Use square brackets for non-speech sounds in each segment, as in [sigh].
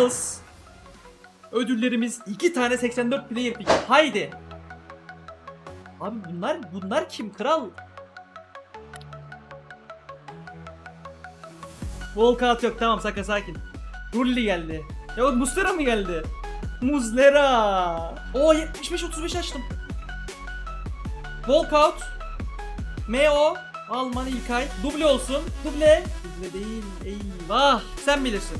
Yıldız. Ödüllerimiz iki tane 84 player pick. Haydi. Abi bunlar bunlar kim kral? Volkout yok tamam Saka sakin. Rulli geldi. Ya o Muslera mı geldi? Muslera. O 75 35 açtım. Walkout. MO. Alman İlkay. Duble olsun. Duble. Duble değil. Eyvah. Sen bilirsin.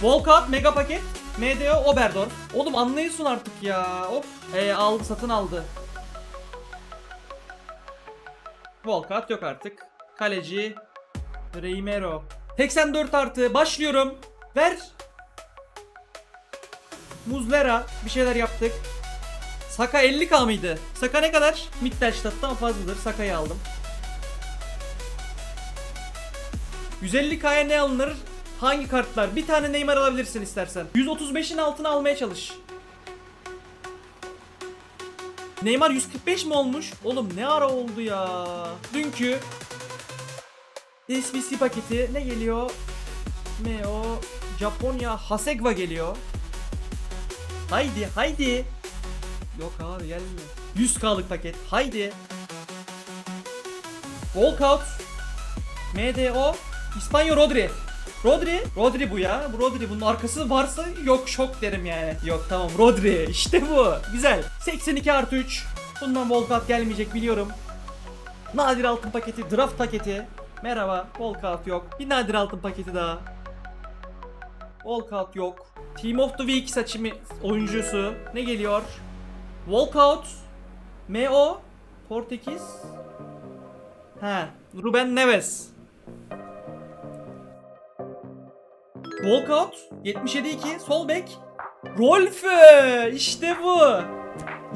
Walkout mega paket. MDO Oberdorf. Oğlum anlayıyorsun artık ya. Of. Ee, aldı satın aldı. Walkout yok artık. Kaleci. Reymero. 84 artı. Başlıyorum. Ver. Muzlera. Bir şeyler yaptık. Saka 50k mıydı? Saka ne kadar? Mittelstadt'tan fazladır. Saka'yı aldım. 150k'ya ne alınır? Hangi kartlar? Bir tane Neymar alabilirsin istersen. 135'in altına almaya çalış. Neymar 145 mi olmuş? Oğlum ne ara oldu ya? Dünkü SBC paketi ne geliyor? Meo Japonya Hasegwa geliyor. Haydi haydi. Yok abi gelmiyor. 100k'lık paket. Haydi. Walkout. MDO. İspanya Rodri. Rodri. Rodri bu ya. Bu Rodri. Bunun arkası varsa yok şok derim yani. Yok tamam Rodri. İşte bu. Güzel. 82 artı 3. Bundan Walkout gelmeyecek biliyorum. Nadir altın paketi. Draft paketi. Merhaba. Walkout yok. Bir nadir altın paketi daha. Walkout yok. Team of the Week seçimi oyuncusu. Ne geliyor? Walkout. MO. Portekiz. Ha, Ruben Neves. Walkout 77-2 sol bek. Rolfö işte bu.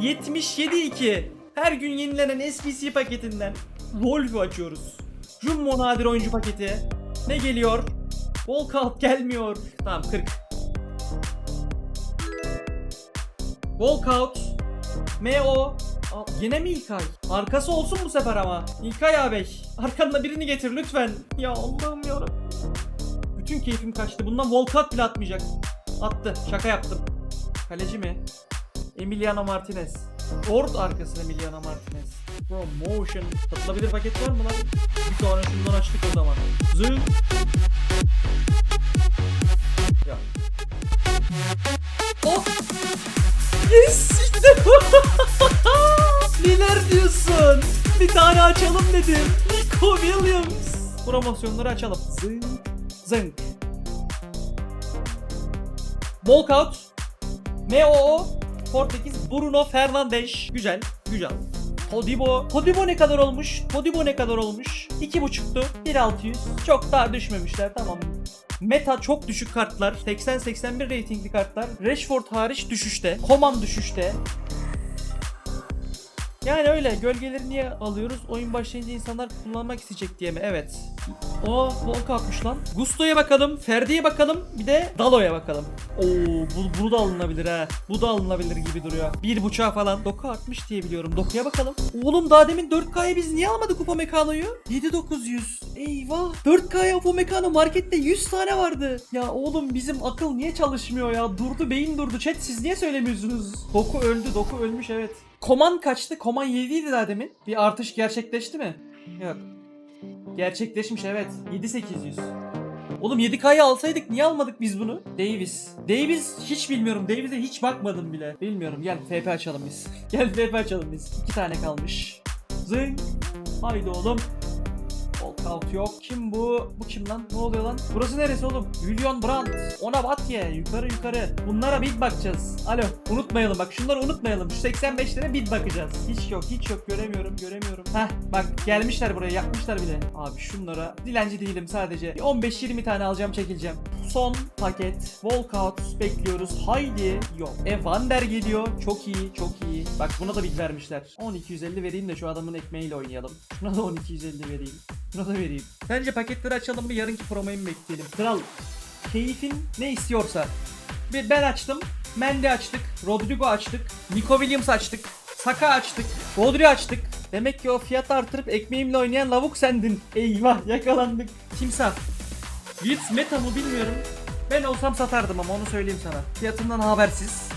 77-2. Her gün yenilenen SPC paketinden Rolfö açıyoruz. Jumbo nadir oyuncu paketi. Ne geliyor? Walkout gelmiyor. Tamam 40. Walkout. MO. Yine mi İlkay? Arkası olsun bu sefer ama. İlkay ağabey. Arkanda birini getir lütfen. Ya Allah'ım yarabbim. Bütün keyfim kaçtı. Bundan Volkat bile atmayacak. Attı. Şaka yaptım. Kaleci mi? Emiliano Martinez. Ord arkası Emiliano Martinez. Promotion. Satılabilir paket var mı lan? Bir tane şundan açtık o zaman. Zın. Ya. Oh! Yes! İşte! Neler diyorsun? Bir tane açalım dedim. Nico Williams. Promosyonları açalım. Zınk. Zınk. Walkout. MOO. Portekiz. Bruno Fernandes. Güzel. Güzel. Todibo. Todibo ne kadar olmuş? Todibo ne kadar olmuş? 2.5'tu. 1.600. Çok daha düşmemişler. Tamam. Meta çok düşük kartlar. 80-81 ratingli kartlar. Rashford hariç düşüşte. Coman düşüşte. Yani öyle gölgeleri niye alıyoruz? Oyun başlayınca insanlar kullanmak isteyecek diye mi? Evet. O bol kalkmış lan. Gusto'ya bakalım, Ferdi'ye bakalım, bir de Dalo'ya bakalım. Oo bu, bunu da alınabilir ha. Bu da alınabilir gibi duruyor. Bir buçuğa falan. Doku artmış diye biliyorum. Dokuya bakalım. Oğlum daha demin 4K'ya biz niye almadık Upamecano'yu? 7900. Eyvah. 4K'ya Upamecano markette 100 tane vardı. Ya oğlum bizim akıl niye çalışmıyor ya? Durdu beyin durdu. Chat siz niye söylemiyorsunuz? Doku öldü. Doku ölmüş evet. Koman kaçtı? Koman 7 idi daha demin. Bir artış gerçekleşti mi? Yok. Gerçekleşmiş evet. 7800. Oğlum 7K'yı alsaydık niye almadık biz bunu? Davis. Davis hiç bilmiyorum. Davis'e hiç bakmadım bile. Bilmiyorum. Gel FP açalım biz. [laughs] Gel FP açalım biz. İki tane kalmış. Zing. Haydi oğlum. Walkout yok. Kim bu? Bu kim lan? Ne oluyor lan? Burası neresi oğlum? Julian Brandt. Ona bat ye. Yukarı yukarı. Bunlara bid bakacağız. Alo. Unutmayalım bak. Şunları unutmayalım. Şu 85'lere bid bakacağız. Hiç yok. Hiç yok. Göremiyorum. Göremiyorum. Heh. Bak gelmişler buraya. Yapmışlar bile. Abi şunlara. Dilenci değilim sadece. Bir 15-20 tane alacağım çekileceğim. Son paket. Walkout bekliyoruz. Haydi. Yok. E Vander geliyor. Çok iyi. Çok iyi. Bak buna da bid vermişler. 1250 vereyim de şu adamın ekmeğiyle oynayalım. Şuna da 1250 vereyim. Şuna da vereyim. Bence paketleri açalım bir yarınki promoyu mu bekleyelim? Kral keyfin ne istiyorsa. Bir ben açtım. Mendy açtık. Rodrigo açtık. Nico Williams açtık. Saka açtık. Rodri açtık. Demek ki o fiyat artırıp ekmeğimle oynayan lavuk sendin. Eyvah yakalandık. Timsah. Leeds meta mı bilmiyorum. Ben olsam satardım ama onu söyleyeyim sana. Fiyatından habersiz.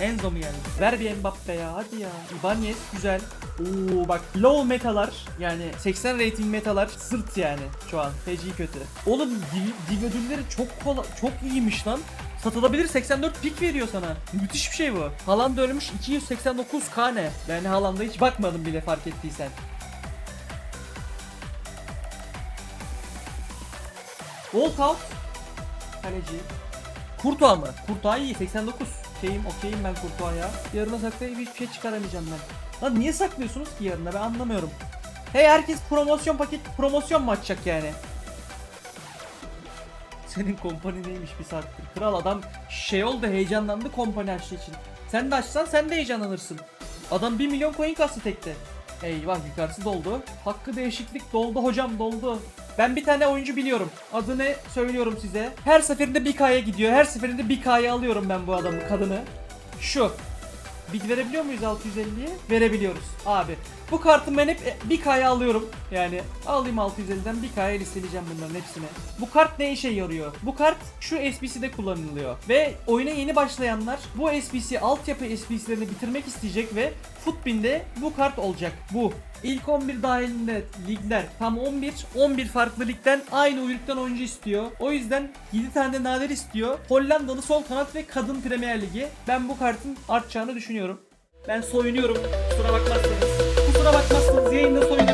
Enzo mu yani? Ver bir Mbappe ya hadi ya. Ibanez güzel. Oo bak low metalar yani 80 rating metalar sırt yani şu an. Feci kötü. Oğlum div, div ödülleri çok kolay, çok iyiymiş lan. Satılabilir 84 pik veriyor sana. Müthiş bir şey bu. Haaland ölmüş 289k ne? Yani Haaland'a hiç bakmadım bile fark ettiysen. Walkout. Kaleci. Kurtuğa mı? Kurtuğa iyi 89. Okeyim okeyim ben Kurtuğa'ya. Yarına saklayıp hiçbir şey çıkaramayacağım ben. Lan niye saklıyorsunuz ki yarına ben anlamıyorum. Hey herkes promosyon paket promosyon mu açacak yani? Senin kompani neymiş bir saattir? Kral adam şey oldu heyecanlandı kompani açtığı için. Sen de açsan sen de heyecanlanırsın. Adam 1 milyon coin kastı tekte. Eyvah yukarısı doldu. Hakkı değişiklik doldu hocam doldu. Ben bir tane oyuncu biliyorum. Adını söylüyorum size. Her seferinde 1K'ya gidiyor. Her seferinde 1K'ya alıyorum ben bu adamı, kadını. Şu. Bit verebiliyor muyuz 650'ye? Verebiliyoruz. Abi bu kartı ben hep 1K'ya alıyorum. Yani alayım 650'den 1K'ya listeleyeceğim bunların hepsini. Bu kart ne işe yarıyor? Bu kart şu SBC'de kullanılıyor. Ve oyuna yeni başlayanlar bu SBC altyapı SBC'lerini bitirmek isteyecek ve Footbin'de bu kart olacak. Bu. İlk 11 dahilinde ligler tam 11. 11 farklı ligden aynı uyruktan oyuncu istiyor. O yüzden 7 tane de nadir istiyor. Hollandalı sol kanat ve kadın Premier Ligi. Ben bu kartın artacağını düşünüyorum. Ben soyunuyorum. Kusura bakmazsanız. Kusura bakmazsanız yayında soyunuyorum.